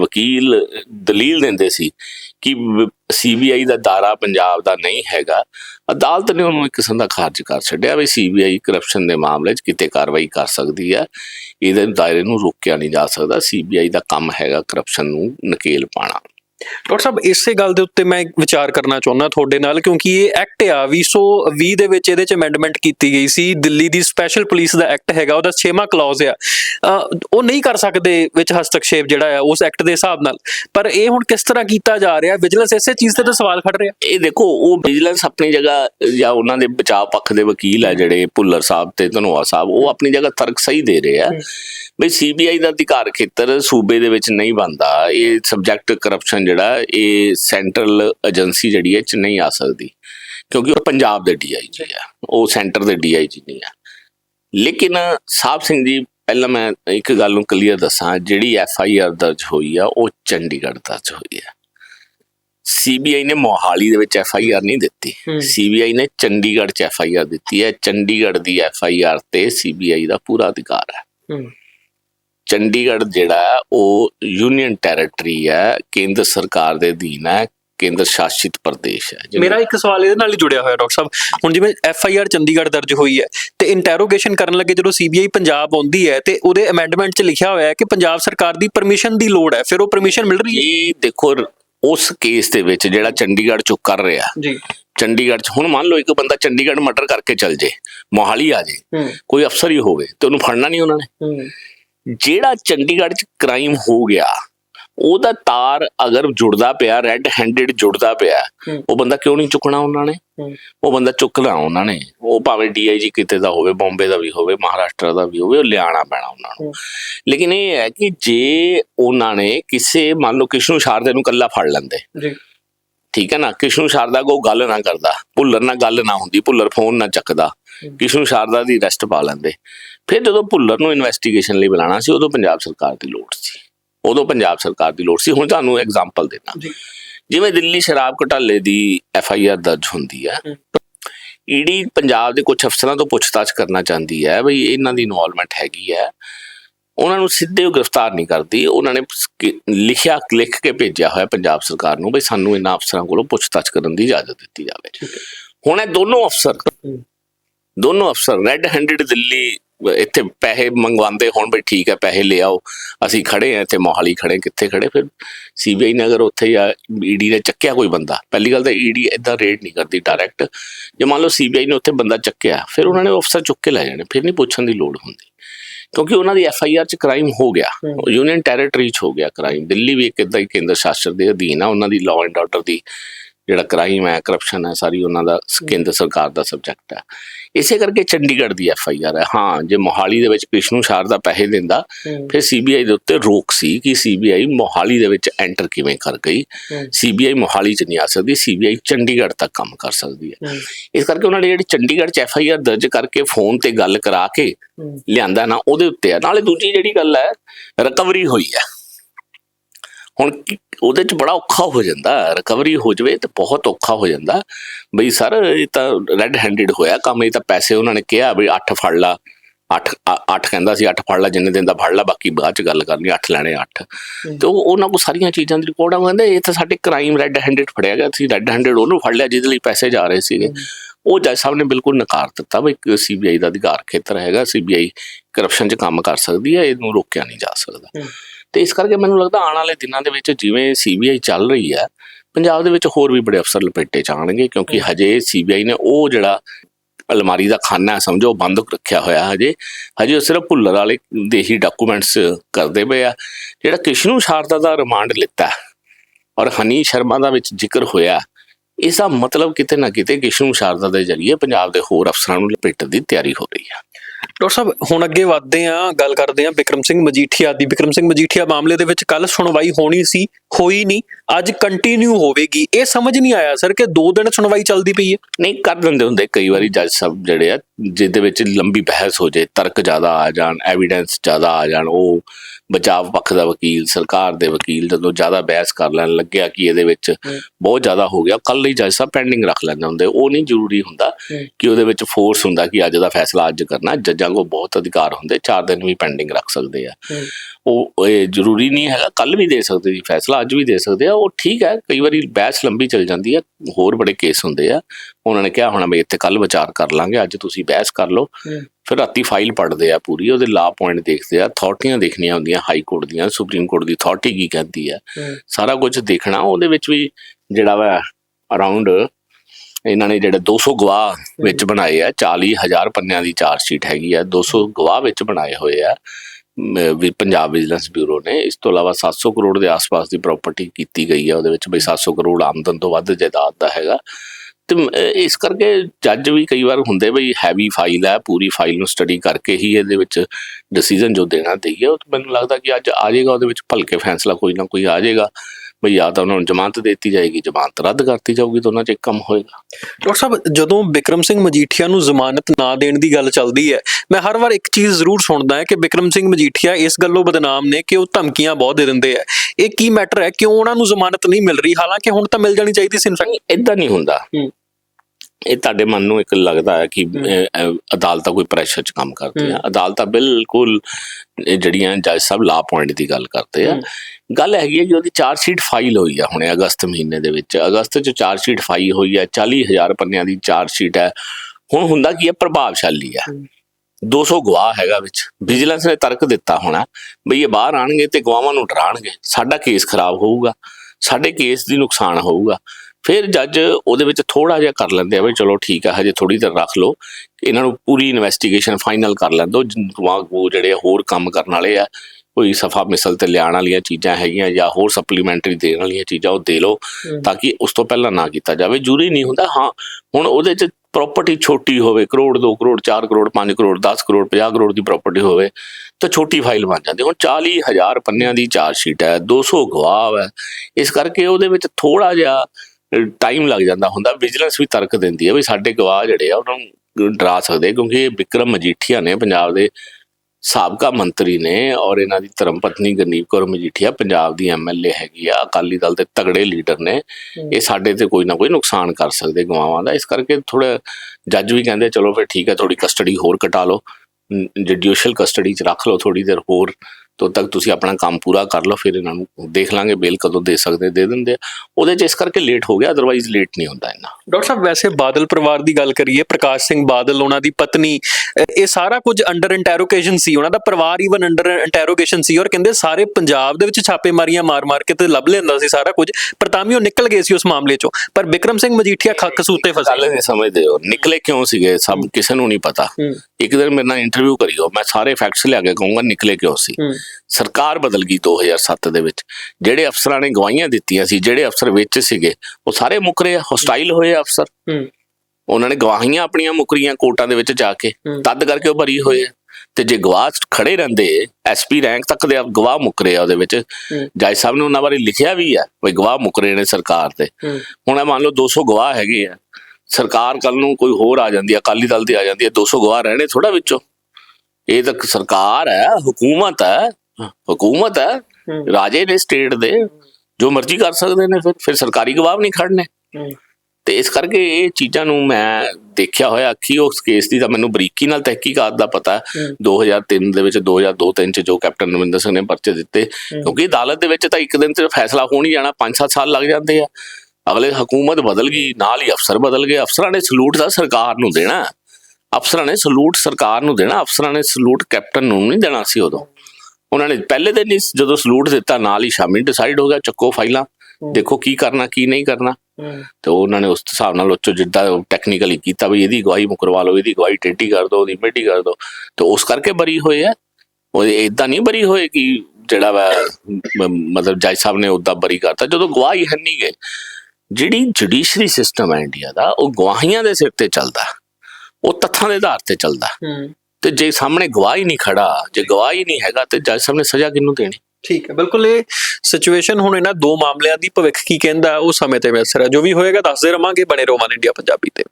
ਵਕੀਲ ਦਲੀਲ ਦਿੰਦੇ ਸੀ ਕਿ ਸੀਬੀਆਈ ਦਾ ਦਾਰਾ ਪੰਜਾਬ ਦਾ ਨਹੀਂ ਹੈਗਾ ਅਦਾਲਤ ਨੇ ਉਹਨੂੰ ਇੱਕ ਕਿਸਮ ਦਾ ਖਾਰਜ ਕਰ ਛੱਡਿਆ ਵੀ ਸੀਬੀਆਈ ਕਰਪਸ਼ਨ ਦੇ ਮਾਮਲੇ 'ਚ ਕਿਤੇ ਕਾਰਵਾਈ ਕਰ ਸਕਦੀ ਹੈ। ਇਹਦੇ ਦਾਇਰੇ ਨੂੰ ਰੋਕਿਆ ਨਹੀਂ ਜਾ ਸਕਦਾ ਸੀਬੀਆਈ ਦਾ ਕੰਮ ਹੈਗਾ ਕਰਪਸ਼ਨ ਨੂੰ ਨਕੇਲ ਪਾਣਾ ਡਾਕਟਰ ਸਾਹਿਬ ਇਸੇ ਗੱਲ ਦੇ ਉੱਤੇ ਮੈਂ ਵਿਚਾਰ ਕਰਨਾ ਚਾਹੁੰਦਾ ਤੁਹਾਡੇ ਨਾਲ ਕਿਉਂਕਿ ਇਹ ਐਕਟ ਆ 2020 ਦੇ ਵਿੱਚ ਇਹਦੇ ਚ ਅਮੈਂਡਮੈਂਟ ਕੀਤੀ ਗਈ ਸੀ ਦਿੱਲੀ ਦੀ ਸਪੈਸ਼ਲ ਪੁਲਿਸ ਦਾ ਐਕਟ ਹੈਗਾ ਉਹਦਾ 6ਵਾਂ ਕਲੌਜ਼ ਆ। ਉਹ ਨਹੀਂ ਕਰ ਸਕਦੇ ਵਿੱਚ ਹਸਤਕਸ਼ੇਪ ਜਿਹੜਾ ਆ ਉਸ ਐਕਟ ਦੇ ਹਿਸਾਬ ਨਾਲ। ਪਰ ਇਹ ਹੁਣ ਕਿਸ ਤਰ੍ਹਾਂ ਕੀਤਾ ਜਾ ਰਿਹਾ? ਵਿਜੀਲੈਂਸ ਇਸੇ ਚੀਜ਼ ਤੇ ਤਾਂ ਸਵਾਲ ਖੜ ਰਿਹਾ। ਇਹ ਦੇਖੋ ਉਹ ਵਿਜੀਲੈਂਸ ਆਪਣੀ ਜਗ੍ਹਾ ਜਾਂ ਉਹਨਾਂ ਦੇ ਬਚਾਅ ਪੱਖ ਦੇ ਵਕੀਲ ਆ ਜਿਹੜੇ ਭੁੱਲਰ ਸਾਹਿਬ ਤੇ ਧਨੋਆ ਸਾਹਿਬ ਉਹ ਆਪਣੀ ਜਗ੍ਹਾ ਤਰਕ ਸਹੀ ਦੇ ਰਹੇ ਆ। ਬਈ ਸੀਬੀਆਈ ਦਾ ਅਧਿਕਾਰ ਖੇਤਰ ਸੂਬੇ ਦੇ ਵਿੱਚ ਨਹੀਂ ਬੰਦਾ ਇਹ ਸਬਜੈਕਟ ਕਰਪਸ਼ਨ ਜਿਹੜਾ ਇਹ ਸੈਂਟਰਲ ਏਜੰਸੀ ਜਿਹੜੀ ਹੈ ਇਹ ਚ ਨਹੀਂ ਆ ਸਕਦੀ। ਕਿਉਂਕਿ ਉਹ ਪੰਜਾਬ ਦੇ ਡੀਆਈਜੀ ਆ ਉਹ ਸੈਂਟਰ ਦੇ ਡੀਆਈਜੀ ਨਹੀਂ ਆ ਲੇਕਿਨ ਸਾਹਿਬ ਸਿੰਘ ਜੀ ਪਹਿਲਾਂ ਮੈਂ ਇੱਕ ਗੱਲ ਨੂੰ ਕਲੀਅਰ ਦੱਸਾਂ ਜਿਹੜੀ ਐਫ ਆਈ ਆਰ ਦਰਜ ਹੋਈ ਆ ਉਹ ਚੰਡੀਗੜ੍ਹ ਦਰਜ ਹੋਈ ਆ ਸੀਬੀਆਈ ਨੇ ਮੋਹਾਲੀ ਦੇ ਵਿੱਚ ਐਫ ਆਈ ਆਰ ਨਹੀਂ ਦਿੱਤੀ। ਸੀਬੀਆਈ ਨੇ ਚੰਡੀਗੜ੍ਹ ਚ ਐਫ ਆਈ ਆਰ ਦਿੱਤੀ ਹੈ। ਚੰਡੀਗੜ੍ਹ ਦੀ ਐਫ ਆਈ ਆਰ ਤੇ ਸੀਬੀਆਈ ਦਾ ਪੂਰਾ ਅਧਿਕਾਰ ਹੂੰ। ਚੰਡੀਗੜ੍ਹ ਜਿਹੜਾ ਹੈ, ਉਹ ਯੂਨੀਅਨ ਟੈਰੀਟਰੀ ਹੈ ਕੇਂਦਰ ਸਰਕਾਰ ਦੇ ਅਧੀਨ ਹੈ ਕੇਂਦਰ ਸ਼ਾਸਿਤ ਪ੍ਰਦੇਸ਼ ਹੈ। ਮੇਰਾ ਇੱਕ ਸਵਾਲ ਇਹਦੇ ਨਾਲ ਹੀ ਜੁੜਿਆ ਹੋਇਆ ਡਾਕਟਰ ਸਾਹਿਬ। ਹੁਣ ਜਿਵੇਂ ਐਫ ਆਈ ਆਰ ਚੰਡੀਗੜ੍ਹ ਦਰਜ ਹੋਈ ਹੈ ਤੇ ਇੰਟਰੋਗੇਸ਼ਨ ਕਰਨ ਲੱਗੇ ਜਦੋਂ ਸੀਬੀਆਈ ਪੰਜਾਬ ਆਉਂਦੀ ਹੈ ਤੇ ਉਹਦੇ ਅਮੈਂਡਮੈਂਟ 'ਚ ਲਿਖਿਆ ਹੋਇਆ ਹੈ ਕਿ ਪੰਜਾਬ ਸਰਕਾਰ ਦੀ ਪਰਮਿਸ਼ਨ ਦੀ ਲੋੜ ਹੈ ਫਿਰ ਉਹ ਪਰਮਿਸ਼ਨ ਮਿਲ ਰਹੀ ਹੈ? ਇਹ ਦੇਖੋ ਉਸ ਕੇਸ ਦੇ ਵਿੱਚ ਜਿਹੜਾ ਚੰਡੀਗੜ੍ਹ ਚੋਂ ਕਰ ਰਿਹਾ ਜੀ। ਚੰਡੀਗੜ੍ਹ 'ਚ ਹੁਣ ਮੰਨ ਲਓ ਇੱਕ ਬੰਦਾ ਚੰਡੀਗੜ੍ਹ ਮਰਡਰ ਕਰਕੇ ਚੱਲ ਜੇ ਮੋਹਾਲੀ ਆ ਜੇ ਕੋਈ ਅਫਸਰ ਹੀ ਹੋਵੇ ਤੇ ਉਹਨੂੰ ਫੜਨਾ ਨਹੀਂ ਉਹਨਾਂ ਨੇ। ਜਿਹੜਾ ਚੰਡੀਗੜ੍ਹ 'ਚ ਕ੍ਰਾਈਮ ਹੋ ਗਿਆ ਉਹਦਾ ਤਾਰ ਅਗਰ ਜੁੜਦਾ ਪਿਆ ਰੈੱਡ ਹੈਂਡਡ ਜੁੜਦਾ ਪਿਆ। ਉਹ ਬੰਦਾ ਕਿਉਂ ਨਹੀਂ ਚੁੱਕਣਾ ਉਹਨਾਂ ਨੇ। ਉਹ ਬੰਦਾ ਚੁੱਕਣਾ ਉਹਨਾਂ ਨੇ ਉਹ ਭਾਵੇਂ ਡੀਆਈਜੀ ਕਿਤੇ ਦਾ ਹੋਵੇ ਬੰਬੇ ਦਾ ਵੀ ਹੋਵੇ ਮਹਾਰਾਸ਼ਟਰ ਦਾ ਵੀ ਹੋਵੇ ਉਹ ਲਿਆਣਾ ਪੈਣਾ ਉਹਨਾਂ ਨੂੰ। ਲੇਕਿਨ ਇਹ ਹੈ ਕਿ ਜੇ ਉਹਨਾਂ ਨੇ ਕਿਸੇ ਮੰਨ ਲਓ ਕਿਸ਼ਨੂ ਸ਼ਾਰਦੇ ਨੂੰ ਕੱਲਾ ਫੜ ਲੈਂਦੇ ਜੀ ਠੀਕ ਹੈ ਨਾ ਕਿਸ਼ਨੂ ਸ਼ਾਰਦਾ ਕੋ ਗੱਲ ਨਾ ਕਰਦਾ ਭੁੱਲਰ ਨਾਲ ਗੱਲ ਨਾ ਹੁੰਦੀ ਭੁੱਲਰ ਫੋਨ ਨਾ ਚੱਕਦਾ। ਕਿਸ਼ਨੂ ਸ਼ਾਰਦਾ ਦੀ ਅਰੈਸਟ ਪਾ ਲੈਂਦੇ ਫਿਰ ਜਦੋਂ ਭੁੱਲਰ ਨੂੰ ਇਨਵੈਸਟੀਗੇਸ਼ਨ ਲਈ ਬੁਲਾਣਾ ਸੀ ਉਦੋਂ ਪੰਜਾਬ ਸਰਕਾਰ ਦੀ ਲੋੜ ਸੀ। ਉਦੋਂ ਪੰਜਾਬ ਸਰਕਾਰ ਦੀ ਲੋੜ ਸੀ। ਹੁਣ ਤੁਹਾਨੂੰ ਐਗਜ਼ਾਮਪਲ ਦੇਣਾ। ਜੀ। ਜਿਵੇਂ ਦਿੱਲੀ ਸ਼ਰਾਬ ਘੁਟਾਲੇ ਦੀ ਐਫ ਆਈ ਆਰ ਦਰਜ ਹੁੰਦੀ ਹੈ। ਈਡੀ ਪੰਜਾਬ ਦੇ ਕੁਝ ਅਫਸਰਾਂ ਤੋਂ ਪੁੱਛਤਾਛ ਕਰਨਾ ਚਾਹੁੰਦੀ ਹੈ ਬਈ ਇਹਨਾਂ ਦੀ ਇਨਵੋਲਵਮੈਂਟ ਹੈਗੀ ਹੈ। ਉਹਨਾਂ ਨੂੰ ਸਿੱਧੇ ਉਹ ਗ੍ਰਿਫਤਾਰ ਨਹੀਂ ਕਰਦੀ। ਉਹਨਾਂ ਨੇ ਲਿਖਿਆ ਲਿਖ ਕੇ ਭੇਜਿਆ ਹੋਇਆ ਪੰਜਾਬ ਸਰਕਾਰ ਨੂੰ ਬਈ ਸਾਨੂੰ ਇਹਨਾਂ ਅਫਸਰਾਂ ਕੋਲੋਂ ਪੁੱਛਤਾਛ ਕਰਨ ਦੀ ਇਜਾਜ਼ਤ ਦਿੱਤੀ ਜਾਵੇ। ਹੁਣ ਇਹ ਦੋਨੋਂ ਅਫਸਰ। ਦੋਨੋਂ ਅਫਸਰ ਰੈੱਡ ਹੈਂਡਡ ਦਿੱਲੀ ਇੱਥੇ ਪੈਸੇ ਮੰਗਵਾਉਂਦੇ ਹੁਣ ਬਈ ਠੀਕ ਹੈ ਪੈਸੇ ਲੈ ਆਓ। ਅਸੀਂ ਖੜੇ ਆ ਇੱਥੇ ਮੋਹਾਲੀ ਖੜੇ ਕਿੱਥੇ ਖੜੇ ਫਿਰ ਸੀਬੀਆਈ ਨੇ ਅਗਰ ਉੱਥੇ ਜਾਂ ਈਡੀ ਨੇ ਚੱਕਿਆ ਕੋਈ ਬੰਦਾ? ਪਹਿਲੀ ਗੱਲ ਤਾਂ ਈਡੀ ਇਦਾਂ ਰੇਡ ਨਹੀਂ ਕਰਦੀ ਡਾਇਰੈਕਟ ਜੇ ਮੰਨ ਲਓ ਸੀਬੀਆਈ ਨੇ ਉੱਥੇ ਬੰਦਾ ਚੱਕਿਆ ਫਿਰ ਉਹਨਾਂ ਨੇ ਅਫਸਰ ਚੁੱਕ ਕੇ ਲੈ ਜਾਣੇ ਫਿਰ ਨਹੀਂ ਪੁੱਛਣ ਦੀ ਲੋੜ ਹੁੰਦੀ। ਕਿਉਂਕਿ ਉਹਨਾਂ ਦੀ ਐਫ ਆਈ ਆਰ ਚ ਕ੍ਰਾਈਮ ਹੋ ਗਿਆ। ਯੂਨੀਅਨ ਟੈਰੀਟਰੀ ਚ ਹੋ ਗਿਆ ਕ੍ਰਾਈਮ ਦਿੱਲੀ ਵੀ ਇੱਕ ਇਦਾਂ ਹੀ ਕੇਂਦਰ ਸ਼ਾਸਨ ਦੇ ਅਧੀਨ ਆ ਉਹਨਾਂ ਦੀ ਲਾਅ ਐਂਡ ਆਰਡਰ ਦੀ ਜਿਹੜਾ ਕ੍ਰਾਈਮ ਹੈ ਕਰਪਸ਼ਨ ਹੈ ਸਾਰੀ ਉਹਨਾਂ ਦਾ ਕੇਂਦਰ ਸਰਕਾਰ ਦਾ ਸਬਜੈਕਟ ਹੈ। ਇਸੇ ਕਰਕੇ ਚੰਡੀਗੜ੍ਹ ਦੀ ਐਫ ਆਈ ਆਰ ਹੈ। ਹਾਂ ਜੇ ਮੋਹਾਲੀ ਦੇ ਵਿੱਚ ਕ੍ਰਿਸ਼ਨੂ ਸ਼ਾਰਦਾ ਪੈਸੇ ਦਿੰਦਾ ਫਿਰ ਸੀਬੀਆਈ ਦੇ ਉੱਤੇ ਰੋਕ ਸੀ ਕਿ ਸੀਬੀਆਈ ਮੋਹਾਲੀ ਦੇ ਵਿੱਚ ਐਂਟਰ ਕਿਵੇਂ ਕਰ ਗਈ। ਸੀਬੀਆਈ ਮੋਹਾਲੀ ਚ ਨਹੀਂ ਆ ਸਕਦੀ ਸੀਬੀਆਈ ਚੰਡੀਗੜ੍ਹ ਤੱਕ ਕੰਮ ਕਰ ਸਕਦੀ ਹੈ। ਇਸ ਕਰਕੇ ਉਹਨਾਂ ਨੇ ਜਿਹੜੀ ਚੰਡੀਗੜ੍ਹ ਚ ਐਫ ਆਈ ਆਰ ਦਰਜ ਕਰਕੇ ਫੋਨ ਤੇ ਗੱਲ ਕਰਾ ਕੇ ਲਿਆਂਦਾ ਨਾ ਉਹਦੇ ਉੱਤੇ ਆ ਨਾਲੇ ਦੂਜੀ ਜਿਹੜੀ ਗੱਲ ਹੈ ਰਿਕਵਰੀ ਹੋਈ ਹੈ। ਹੁਣ ਉਹਦੇ ਚ ਬੜਾ ਔਖਾ ਹੋ ਜਾਂਦਾ ਰਿਕਵਰੀ ਹੋ ਜਵੇ ਤੇ ਬਹੁਤ ਔਖਾ ਹੋ ਜਾਂਦਾ। ਬਈ ਸਰ ਇਹ ਤਾਂ ਰੈੱਡ ਹੈਂਡਡ ਹੋਇਆ ਕੰਮ ਇਹ ਤਾਂ ਪੈਸੇ ਉਹਨਾਂ ਨੇ ਕਿਹਾ ਵੀ 8 ਫੜ ਲਾ। 8 8 ਕਹਿੰਦਾ ਸੀ 8 ਫੜ ਲਾ ਜਿੰਨੇ ਦਿਨ ਦਾ ਫੜ ਲਾ ਬਾਕੀ ਬਾਅਦ ਚ ਗੱਲ ਕਰਨੀ 8 ਲੈਣੇ 8 ਤੇ ਉਹ ਉਹਨਾਂ ਕੋ ਸਾਰੀਆਂ ਚੀਜ਼ਾਂ ਦੀ ਰਿਕਾਰਡ ਆ ਕਹਿੰਦੇ ਇਹ ਤਾਂ ਸਾਡੇ ਕ੍ਰਾਈਮ ਰੈੱਡ ਹੈਂਡਡ ਫੜਿਆ ਗਿਆ ਸੀ ਰੈੱਡ ਹੈਂਡਡ ਉਹਨੂੰ ਫੜ ਲਿਆ ਜਿਹਦੇ ਲਈ ਪੈਸੇ ਜਾ ਰਹੇ ਸੀਗੇ। ਉਹ ਜੱਜ ਸਾਹਿਬ ਨੇ ਬਿਲਕੁਲ ਨਕਾਰ ਦਿੱਤਾ ਵੀ ਸੀਬੀਆਈ ਦਾ ਅਧਿਕਾਰ ਖੇਤਰ ਹੈਗਾ ਸੀਬੀਆਈ ਕਰਪਸ਼ਨ 'ਚ ਕੰਮ ਕਰ ਸਕਦੀ ਹੈ ਇਹਨੂੰ ਰੋਕਿਆ ਨਹੀਂ ਜਾ ਸਕਦਾ। ਤੇ ਇਸ ਕਰਕੇ ਮੈਨੂੰ ਲੱਗਦਾ ਆਉਣ ਵਾਲੇ ਦਿਨਾਂ ਦੇ ਵਿੱਚ ਜਿਵੇਂ ਸੀਬੀਆਈ ਚੱਲ ਰਹੀ ਹੈ ਪੰਜਾਬ ਦੇ ਵਿੱਚ ਹੋਰ ਵੀ ਬੜੇ ਅਫਸਰ ਲਪੇਟੇ ਆਉਣਗੇ ਕਿਉਂਕਿ ਹਜੇ ਸੀਬੀਆਈ ਨੇ ਉਹ ਜਿਹੜਾ ਅਲਮਾਰੀ ਦਾ ਖਾਨਾ ਸਮਝੋ ਬੰਦ ਰੱਖਿਆ ਹੋਇਆ ਹਜੇ। ਹਜੇ ਉਹ ਸਿਰਫ ਭੁੱਲਰ ਵਾਲੇ ਦੇ ਹੀ ਡਾਕੂਮੈਂਟਸ ਕਰਦੇ ਪਏ ਆ। ਜਿਹੜਾ ਕਿਸ਼ਨੂ ਸ਼ਾਰਦਾ ਦਾ ਰਿਮਾਂਡ ਲਿੱਤਾ ਔਰ ਹਨੀ ਸ਼ਰਮਾ ਦਾ ਵਿੱਚ ਜ਼ਿਕਰ ਹੋਇਆ ਇਸ ਦਾ ਮਤਲਬ ਕਿਤੇ ਨਾ ਕਿਤੇ ਕਿਸ਼ਨੂ ਸ਼ਾਰਦਾ ਦੇ ਜ਼ਰੀਏ ਪੰਜਾਬ ਦੇ ਹੋਰ ਅਫਸਰਾਂ ਨੂੰ ਲਪੇਟਣ ਦੀ ਤਿਆਰੀ ਹੋ ਰਹੀ ਹੈ। ਡਾਕਟਰ ਸਾਹਿਬ ਹੁਣ ਅੱਗੇ ਵਧਦੇ ਆ ਗੱਲ ਕਰਦੇ ਆ ਵਿਕਰਮ ਸਿੰਘ ਮਜੀਠੀਆ ਦੀ ਵਿਕਰਮ ਸਿੰਘ ਮਜੀਠੀਆ ਮਾਮਲੇ ਦੇ ਵਿੱਚ ਕੱਲ ਸੁਣਵਾਈ ਹੋਣੀ ਸੀ ਹੋਈ ਨਹੀਂ ਅੱਜ ਕੰਟੀਨਿਊ ਹੋਵੇਗੀ ਇਹ ਸਮਝ ਨਹੀਂ ਆਇਆ ਸਰ ਕਿ 2 ਦਿਨ ਸੁਣਵਾਈ ਚੱਲਦੀ ਪਈ ਹੈ ਨਹੀਂ ਕਰ ਦਿੰਦੇ ਹੁੰਦੇ ਕਈ ਵਾਰੀ ਜੱਜ ਸਾਹਿਬ ਜਿਹੜੇ ਆ ਜਿਹਦੇ ਵਿੱਚ ਲੰਬੀ ਬਹਿਸ ਹੋ ਜਾਏ ਤਰਕ ਜ਼ਿਆਦਾ ਆ ਜਾਣ ਐਵੀਡੈਂਸ ਜ਼ਿਆਦਾ ਆ ਜਾਣ ਉਹ ਬਚਾਵ ਪੱਖ ਦਾ ਵਕੀਲ ਸਰਕਾਰ ਦੇ ਵਕੀਲ ਜਦੋਂ ਜ਼ਿਆਦਾ ਬਹਿਸ ਕਰ ਲੈਣ ਲੱਗਿਆ ਕਿ ਇਹਦੇ ਵਿੱਚ। ਬਹੁਤ ਜ਼ਿਆਦਾ ਹੋ ਗਿਆ ਕੱਲ ਲਈ ਜੱਜ ਸਾਹਿਬ ਪੈਂਡਿੰਗ ਰੱਖ ਲੈਂਦੇ ਹੁੰਦੇ ਉਹ ਨਹੀਂ ਜ਼ਰੂਰੀ ਹੁੰਦਾ। ਕਿ ਉਹਦੇ ਵਿੱਚ ਫੋਰਸ ਹੁੰਦਾ ਕਿ ਅੱਜ ਦਾ ਫੈਸਲਾ ਅੱਜ ਕਰਨਾ ਜੱਜਾਂ ਕੋਲ ਬਹੁਤ ਅਧਿਕਾਰ ਹੁੰਦੇ 4 ਦਿਨ ਵੀ ਪੈਂਡਿੰਗ ਰੱਖ ਸਕਦੇ ਆ। ਉਹ ਇਹ ਜ਼ਰੂਰੀ ਨਹੀਂ ਹੈਗਾ ਕੱਲ ਵੀ ਦੇ ਸਕਦੇ ਜੀ ਫੈਸਲਾ ਅੱਜ ਵੀ ਦੇ ਸਕਦੇ ਆ। ਉਹ ਠੀਕ ਹੈ ਕਈ ਵਾਰੀ ਬਹਿਸ ਲੰਬੀ ਚੱਲ ਜਾਂਦੀ ਹੈ ਹੋਰ ਬੜੇ ਕੇਸ ਹੁੰਦੇ ਆ। ਉਹਨਾਂ ਨੇ ਕਿਹਾ ਹੋਣਾ ਵੀ ਇੱਥੇ ਕੱਲ ਵਿਚਾਰ ਕਰ ਲਾਂਗੇ ਅੱਜ ਤੁਸੀਂ ਬਹਿਸ ਕਰ ਲਓ। ਫਿਰ ਰਾਤੀ ਫਾਈਲ ਪੜ੍ਹਦੇ ਆ ਪੂਰੀ ਉਹਦੇ ਲਾ ਪੁਆਇੰਟ ਦੇਖਦੇ ਆ ਅਥਾਰਟੀਆਂ ਦੇਖਣੀਆਂ ਹੁੰਦੀਆਂ ਹਾਈ ਕੋਰਟ ਦੀਆਂ ਸੁਪਰੀਮ ਕੋਰਟ ਦੀ ਅਥਾਰਟੀ ਕੀ ਕਹਿੰਦੀ ਹੈ। ਸਾਰਾ ਕੁਝ ਦੇਖਣਾ ਉਹਦੇ ਵਿੱਚ ਵੀ ਜਿਹੜਾ ਵਾ ਅਰਾਊਂਡ ਇਹਨਾਂ ਨੇ ਜਿਹੜੇ 200 ਗਵਾਹ ਵਿੱਚ ਬਣਾਏ ਆ 40000 ਪੰਨਿਆਂ ਦੀ ਚਾਰਜ ਸ਼ੀਟ ਹੈਗੀ ਆ 200 ਗਵਾਹ ਵਿੱਚ ਬਣਾਏ ਹੋਏ ਆ ਵੀ ਪੰਜਾਬ ਵਿਜੀਲੈਂਸ ਬਿਊਰੋ ਨੇ। ਇਸ ਤੋਂ ਇਲਾਵਾ 700 ਕਰੋੜ ਦੇ ਆਸ-ਪਾਸ ਦੀ ਪ੍ਰਾਪਰਟੀ ਕੀਤੀ ਗਈ ਆ ਉਹਦੇ ਵਿੱਚ ਬਈ 700 ਕਰੋੜ ਆਮਦਨ ਤੋਂ ਵੱਧ ਜਾਇਦਾਦ ਦਾ ਹੈਗਾ। ਤੇ ਇਸ ਕਰਕੇ ਜੱਜ ਵੀ ਕਈ ਵਾਰ ਹੁੰਦੇ ਬਈ ਹੈਵੀ ਫਾਈਲ ਹੈ ਪੂਰੀ ਫਾਈਲ ਨੂੰ ਸਟੱਡੀ ਕਰਕੇ ਹੀ ਇਹਦੇ ਵਿੱਚ ਡਿਸੀਜਨ ਜੋ ਦੇਣਾ ਦਈਏ। ਉਹ ਮੈਨੂੰ ਲੱਗਦਾ ਕਿ ਅੱਜ ਆ ਜਾਏਗਾ ਉਹਦੇ ਵਿੱਚ ਭਲਕੇ ਫੈਸਲਾ ਕੋਈ ਨਾ ਕੋਈ ਆ ਜਾਏਗਾ। ਬਈ ਜਾਂ ਤਾਂ ਉਹਨਾਂ ਨੂੰ ਜ਼ਮਾਨਤ ਦਿੱਤੀ ਜਾਏਗੀ ਜ਼ਮਾਨਤ ਰੱਦ ਕਰਤੀ ਜਾਊਗੀ ਦੋਨਾਂ 'ਚ ਇੱਕ ਕੰਮ ਹੋਏਗਾ। ਡਾਕਟਰ ਸਾਹਿਬ ਜਦੋਂ ਵਿਕਰਮ ਸਿੰਘ ਮਜੀਠੀਆ ਨੂੰ ਜ਼ਮਾਨਤ ਨਾ ਦੇਣ ਦੀ ਗੱਲ ਚੱਲਦੀ ਹੈ ਮੈਂ ਹਰ ਵਾਰ ਇੱਕ ਚੀਜ਼ ਜ਼ਰੂਰ ਸੁਣਦਾ ਹਾਂ ਕਿ ਵਿਕਰਮ ਸਿੰਘ ਮਜੀਠੀਆ ਇਸ ਗੱਲੋਂ ਬਦਨਾਮ ਨੇ ਕਿ ਉਹ ਧਮਕੀਆਂ ਬਹੁਤ ਦੇ ਦਿੰਦੇ ਆ। ਇਹ ਕੀ ਮੈਟਰ ਹੈ? ਕਿਉਂ ਉਹਨਾਂ ਨੂੰ ਜ਼ਮਾਨਤ ਨਹੀਂ ਮਿਲ ਰਹੀ? ਹਾਲਾਂਕਿ ਹੁਣ ਤਾਂ ਮਿਲ ਜਾਣੀ ਚਾਹੀਦੀ ਸੀ ਇਨਫੈਕਟ ਇਦਾਂ ਨਹੀਂ ਹੁੰਦਾ। ਇਹ ਤੁਹਾਡੇ ਮਨ ਨੂੰ ਇੱਕ ਲੱਗਦਾ ਹੈ ਕਿ ਅਦਾਲਤਾਂ ਕੋਈ ਪ੍ਰੈਸ਼ਰ 'ਚ ਕੰਮ ਕਰਦੀਆਂ। ਅਦਾਲਤਾਂ ਬਿਲਕੁਲ ਜਿਹੜੀਆਂ ਜੱਜ ਸਾਹਿਬ ਲਾ ਪੁਆਇੰਟ ਦੀ ਗੱਲ ਕਰਦੇ ਆ। ਗੱਲ ਹੈਗੀ ਹੈ ਕਿ ਉਹਦੀ ਚਾਰਜ ਸ਼ੀਟ ਫਾਈਲ ਹੋਈ ਆ ਹੁਣੇ ਅਗਸਤ ਮਹੀਨੇ ਦੇ ਵਿੱਚ। ਅਗਸਤ 'ਚ ਚਾਰਜ ਸ਼ੀਟ ਫਾਈ ਹੋਈ ਹੈ 40000 ਪੰਨਿਆਂ ਦੀ ਚਾਰਜ ਸ਼ੀਟ ਹੈ ਹੁਣ ਹੁੰਦਾ ਕੀ ਹੈ ਪ੍ਰਭਾਵਸ਼ਾਲੀ ਹੈ। ਹੂੰ। 200 ਗਵਾਹ ਹੈਗਾ ਵਿੱਚ। ਵਿਜੀਲੈਂਸ ਨੇ ਤਰਕ ਦਿੱਤਾ ਹੋਣਾ। ਬਈ ਇਹ ਬਾਹਰ ਆਣਗੇ ਤੇ ਗਵਾਹਾਂ ਨੂੰ ਡਰਾਣਗੇ। ਸਾਡਾ ਕੇਸ ਖਰਾਬ ਹੋਊਗਾ। ਸਾਡੇ ਕੇਸ ਦੀ ਨੁਕਸਾਨ ਹੋਊਗਾ। ਫਿਰ ਜੱਜ ਉਹਦੇ ਵਿੱਚ ਥੋੜਾ ਜਿਹਾ ਕਰ ਲੈਂਦੇ ਆ ਵੀ ਚਲੋ ਠੀਕ ਆ ਹਜੇ ਥੋੜੀ ਦੇਰ ਰੱਖ ਲਓ। ਇਹਨਾਂ ਨੂੰ ਪੂਰੀ ਇਨਵੈਸਟੀਗੇਸ਼ਨ ਫਾਈਨਲ ਕਰ ਲੈਣ ਦਿਓ। ਜਿਨ- ਦਿਮਾਗ ਉਹ ਜਿਹੜੇ ਆ ਹੋਰ ਕੰਮ ਕਰਨ ਵਾਲੇ ਆ। ਕੋਈ ਸਫਾ ਮਿਸਲ ਤੇ ਲਿਆਉਣ ਵਾਲੀਆਂ ਚੀਜ਼ਾਂ ਹੈਗੀਆਂ ਜਾਂ ਹੋਰ ਸਪਲੀਮੈਂਟਰੀ ਦੇਣ ਵਾਲੀਆਂ ਚੀਜ਼ਾਂ ਉਹ ਦੇ ਲਓ ਤਾਂ ਕਿ ਉਸ ਤੋਂ ਪਹਿਲਾਂ ਨਾ ਕੀਤਾ ਜਾਵੇ। ਜ਼ਰੂਰੀ ਨਹੀਂ ਹੁੰਦਾ ਹਾਂ ਹੁਣ ਉਹਦੇ ਚ ਪ੍ਰਾਪਰਟੀ ਛੋਟੀ ਹੋਵੇ ਕਰੋੜ 2 ਕਰੋੜ 4 ਕਰੋੜ 5 ਕਰੋੜ 10 ਕਰੋੜ 50 ਕਰੋੜ ਦੀ ਪ੍ਰਾਪਰਟੀ ਹੋਵੇ ਤਾਂ ਛੋਟੀ ਫਾਈਲ ਬਣ ਜਾਂਦੀ। ਹੁਣ 40000 ਪੰਨਿਆਂ ਦੀ ਚਾਰਜ ਸ਼ੀਟ ਹੈ 200 ਗਵਾਹ ਹੈ ਇਸ ਕਰਕੇ ਉਹਦੇ ਵਿੱਚ ਥੋੜਾ ਜਿਹਾ ਟਾਈਮ ਲੱਗ ਜਾਂਦਾ ਹੁੰਦਾ। ਵਿਜੀਲੈਂਸ ਵੀ ਤਰਕ ਦਿੰਦੀ ਹੈ ਵੀ ਸਾਡੇ ਗਵਾਹ ਜਿਹੜੇ ਆ ਉਹਨਾਂ ਨੂੰ ਡਰਾ ਸਕਦੇ ਕਿਉਂਕਿ ਇਹ ਵਿਕਰਮ ਮਜੀਠੀਆ ਨੇ ਪੰਜਾਬ ਦੇ ਸਾਬਕਾ ਮੰਤਰੀ ਨੇ ਔਰ ਇਹਨਾਂ ਦੀ ਧਰਮ ਪਤਨੀ ਗਰਨੀਤ ਕੌਰ ਮਜੀਠੀਆ ਪੰਜਾਬ ਦੀ ਐਮਐਲਏ ਹੈਗੀ ਆ ਅਕਾਲੀ ਦਲ ਦੇ ਤਗੜੇ ਲੀਡਰ ਨੇ ਇਹ ਸਾਡੇ ਤੇ ਕੋਈ ਨਾ ਕੋਈ ਨੁਕਸਾਨ ਕਰ ਸਕਦੇ ਗਵਾਵਾਂ ਦਾ। ਇਸ ਕਰਕੇ ਥੋੜਾ ਜੱਜ ਵੀ ਕਹਿੰਦੇ ਚਲੋ ਫਿਰ ਠੀਕ ਹੈ ਥੋੜੀ ਕਸਟਡੀ ਹੋਰ ਕਟਾ ਲਓ ਜੁਡੀਸ਼ੀਅਲ ਕਸਟਡੀ ਚ ਰੱਖ ਲਓ ਥੋੜੀ ਦੇਰ ਹੋਰ ਤੋਂ ਤੱਕ ਤੁਸੀਂ ਆਪਣਾ ਕੰਮ ਪੂਰਾ ਕਰ ਲਓ ਫਿਰ ਇਹਨਾਂ ਨੂੰ ਦੇਖ ਲਾਂਗੇ ਬੇਲ ਕਦੋਂ ਦੇ ਸਕਦੇ ਦੇ ਦਿੰਦੇ ਆ। ਉਹਦੇ ਚ ਇਸ ਕਰਕੇ ਲੇਟ ਹੋ ਗਿਆ ਅਦਰਵਾਈਜ਼ ਲੇਟ ਨਹੀਂ ਹੁੰਦਾ ਇੰਨਾ। ਡਾਕਟਰ ਸਾਹਿਬ ਵੈਸੇ ਬਾਦਲ ਪਰਿਵਾਰ ਦੀ ਗੱਲ ਕਰੀਏ ਪ੍ਰਕਾਸ਼ ਸਿੰਘ ਬਾਦਲ ਉਹਨਾਂ ਦੀ ਪਤਨੀ ਇਹ ਸਾਰਾ ਕੁਝ ਅੰਡਰ ਇੰਟਰੋਗੇਸ਼ਨ ਸੀ। ਉਹਨਾਂ ਦਾ ਪਰਿਵਾਰ ਈਵਨ ਅੰਡਰ ਇੰਟਰੋਗੇਸ਼ਨ ਸੀ ਔਰ ਕਹਿੰਦੇ ਸਾਰੇ ਪੰਜਾਬ ਦੇ ਵਿੱਚ ਛਾਪੇਮਾਰੀਆਂ ਮਾਰ-ਮਾਰ ਕੇ ਤੇ ਲੱਭ ਲੈਂਦਾ ਸੀ ਸਾਰਾ ਕੁਝ ਪਰ ਤਾਂ ਵੀ ਉਹ ਨਿਕਲ ਗਏ ਸੀ ਉਸ ਮਾਮਲੇ ਚੋਂ। ਪਰ ਵਿਕਰਮ ਸਿੰਘ ਮਜੀਠੀਆ ਖੱਕ ਸੂਤੇ ਗੱਲ ਫਸੇ। ਨਹੀਂ ਸਮਝਦੇ ਹੋ ਨਿਕਲੇ ਕਿਉਂ ਸੀਗੇ ਸਭ ਕਿਸੇ ਨੂੰ ਨਹੀਂ ਪਤਾ। ਇੱਕ ਦਿਨ ਮੇਰੇ ਨਾਲ ਇੰਟਰਵਿਊ ਕਰਿਓ ਮੈਂ ਸਾਰੇ ਫੈਕਟਸ ਲਿਆ ਕੇ ਕਹੂੰਗਾ ਨਿਕਲੇ ਕਿਉਂ ਸੀ? ਸਰਕਾਰ ਬਦਲ ਗਈ 2007 ਦੇ ਵਿੱਚ। ਜਿਹੜੇ ਅਫਸਰਾਂ ਨੇ ਗਵਾਹੀਆਂ ਦਿੱਤੀਆਂ ਸੀ ਜਿਹੜੇ ਅਫਸਰ ਵਿੱਚ ਸੀਗੇ ਉਹ ਸਾਰੇ ਮੁਕਰੇ ਹਸਟਾਈਲ ਹੋਏ ਅਫਸਰ। ਉਹਨਾਂ ਨੇ ਗਵਾਹੀਆਂ ਆਪਣੀਆਂ ਮੁਕਰੀਆਂ ਕੋਰਟਾਂ ਦੇ ਵਿੱਚ ਜਾ ਕੇ। ਤਦ ਕਰਕੇ ਉਹ ਭਰੀ ਹੋਏ ਤੇ ਜੇ ਗਵਾਹ ਖੜੇ ਰਹਿੰਦੇ ਐਸਪੀ ਰੈਂਕ ਤੱਕ ਦੇ ਗਵਾਹ ਮੁਕਰੇ ਆ ਉਹਦੇ ਵਿੱਚ। ਜੱਜ ਸਾਹਿਬ ਨੇ ਉਹਨਾਂ ਬਾਰੇ ਲਿਖਿਆ ਵੀ ਆ ਵੀ ਗਵਾਹ ਮੁਕਰੇ ਨੇ ਸਰਕਾਰ ਤੇ। ਹੁਣ ਮੰਨ ਲਓ 200 ਗਵਾਹ ਹੈਗੇ ਆ। ਸਰਕਾਰ ਕੱਲ ਨੂੰ ਕੋਈ ਹੋਰ ਆ ਜਾਂਦੀ ਆ ਅਕਾਲੀ ਦਲ ਦੀ ਆ ਜਾਂਦੀ ਆ 200 ਗਵਾਹ ਰਹਿਣੇ ਥੋੜਾ ਵਿੱਚੋਂ। ਇਹ ਤਾਂ ਸਰਕਾਰ ਹੈ ਹਕੂਮਤ ਹੈ ਹਕੂਮਤ ਹੈ ਹੂੰ। ਰਾਜੇ ਨੇ ਸਟੇਟ ਦੇ ਜੋ ਮਰਜ਼ੀ ਕਰ ਸਕਦੇ ਨੇ ਫਿਰ ਫਿਰ ਸਰਕਾਰੀ ਗਵਾਹ ਨਹੀਂ ਖੜਨੇ ਹੂੰ। ਤੇ ਇਸ ਕਰਕੇ ਇਹ ਚੀਜ਼ਾਂ ਨੂੰ ਮੈਂ ਦੇਖਿਆ ਹੋਇਆ ਅੱਖੀ ਉਸ ਕੇਸ ਦੀ ਤਾਂ ਮੈਨੂੰ ਬਰੀਕੀ ਨਾਲ ਤਹਿਕੀਕਾਤ ਦਾ ਪਤਾ ਹੈ। ਹੂੰ। 2003 ਦੇ ਵਿੱਚ 2002-3 ਚ ਜੋ ਕੈਪਟਨ ਨਵਿੰਦਰ ਸਿੰਘ ਨੇ ਪਰਚੇ ਦਿੱਤੇ ਕਿਉਂਕਿ ਅਦਾਲਤ ਦੇ ਵਿੱਚ ਤਾਂ ਇੱਕ ਦਿਨ ਤੇ ਫੈਸਲਾ ਹੋ ਨਹੀਂ ਜਾਣਾ 5-7 ਸਾਲ ਲੱਗ ਜਾਂਦੇ ਆ। ਅਗਲੇ ਹਕੂਮਤ ਬਦਲ ਗਈ ਨਾਲ ਹੀ ਅਫਸਰ ਬਦਲ ਗਏ। ਅਫਸਰਾਂ ਨੇ ਸਲੂਟ ਤਾਂ ਸਰਕਾਰ ਨੂੰ ਦੇਣਾ। ਅਫਸਰਾਂ ਨੇ ਸਲੂਟ ਸਰਕਾਰ ਨੂੰ ਦੇਣਾ। ਅਫਸਰਾਂ ਨੇ ਸਲੂਟ ਕੈਪਟਨ ਨੂੰ ਨਹੀਂ ਦੇਣਾ ਸੀ ਉਦੋਂ। ਉਹਨਾਂ ਨੇ ਪਹਿਲੇ ਦਿਨ ਹੀ ਜਦੋਂ ਸਲੂਟ ਦਿੱਤਾ ਨਾਲ ਹੀ ਸ਼ਾਮੀ ਡਿਸਾਈਡ ਹੋ ਗਿਆ ਚੱਕੋ ਫਾਈਲਾਂ। ਦੇਖੋ ਕੀ ਕਰਨਾ ਕੀ ਨਹੀਂ ਕਰਨਾ। ਤੇ ਉਹਨਾਂ ਨੇ ਉਸ ਹਿਸਾਬ ਨਾਲ ਉੱਚੋ ਜਿੱਦਾਂ ਟੈਕਨੀਕਲੀ ਕੀਤਾ ਵੀ ਇਹਦੀ ਗਵਾਹੀ ਮੁਕਰਵਾ ਲਓ ਇਹਦੀ ਗਵਾਹੀ ਟੇਢੀ ਕਰ ਦਿਓ ਉਹਦੀ ਮੇਢੀ ਕਰ ਦਿਓ ਤੇ ਉਸ ਕਰਕੇ ਬਰੀ ਹੋਏ ਆ। ਉਹ ਇਦਾਂ ਨਹੀਂ ਬਰੀ ਹੋਏ ਕਿ ਜਿਹੜਾ ਵਾ ਮਤਲਬ ਜੱਜ ਸਾਹਿਬ ਨੇ ਉਦਾਂ ਬਰੀ ਕਰਤਾ। ਜਦੋਂ ਗਵਾਹੀ ਹੈ ਨਹੀਂ ਗਏ ਜਿਹੜੀ ਜੁਡੀਸ਼ਰੀ ਸਿਸਟਮ ਹੈ ਇੰਡੀਆ ਦਾ ਉਹ ਗਵਾਹੀਆਂ ਦੇ ਸਿਰ ਤੇ ਚੱਲਦਾ ਉਹ ਤੱਥਾਂ ਦੇ ਆਧਾਰ ਤੇ ਚੱਲਦਾ। ਹੂੰ। ਤੇ ਜੇ ਸਾਹਮਣੇ ਗਵਾਹ ਹੀ ਨਹੀਂ ਖੜਾ ਜੇ ਗਵਾਹ ਹੀ ਨਹੀਂ ਹੈਗਾ ਤੇ ਜੱਜ ਸਾਹਿਬ ਨੇ ਸਜ਼ਾ ਕਿਹਨੂੰ ਦੇਣੀ? ਠੀਕ ਹੈ ਬਿਲਕੁਲ ਇਹ ਸਿਚੁਏਸ਼ਨ ਹੁਣ ਇਹਨਾਂ ਦੋ ਮਾਮਲਿਆਂ ਦੀ ਭਵਿੱਖ ਕੀ ਕਹਿੰਦਾ ਉਹ ਸਮੇਂ ਤੇ ਮਿਲ ਸਕਦਾ ਜੋ ਵੀ ਹੋਏਗਾ ਦੱਸਦੇ ਰਵਾਂਗੇ ਬਣੇ ਰਹੋ ਵਨ ਇੰਡੀਆ ਪੰਜਾਬੀ ਤੇ।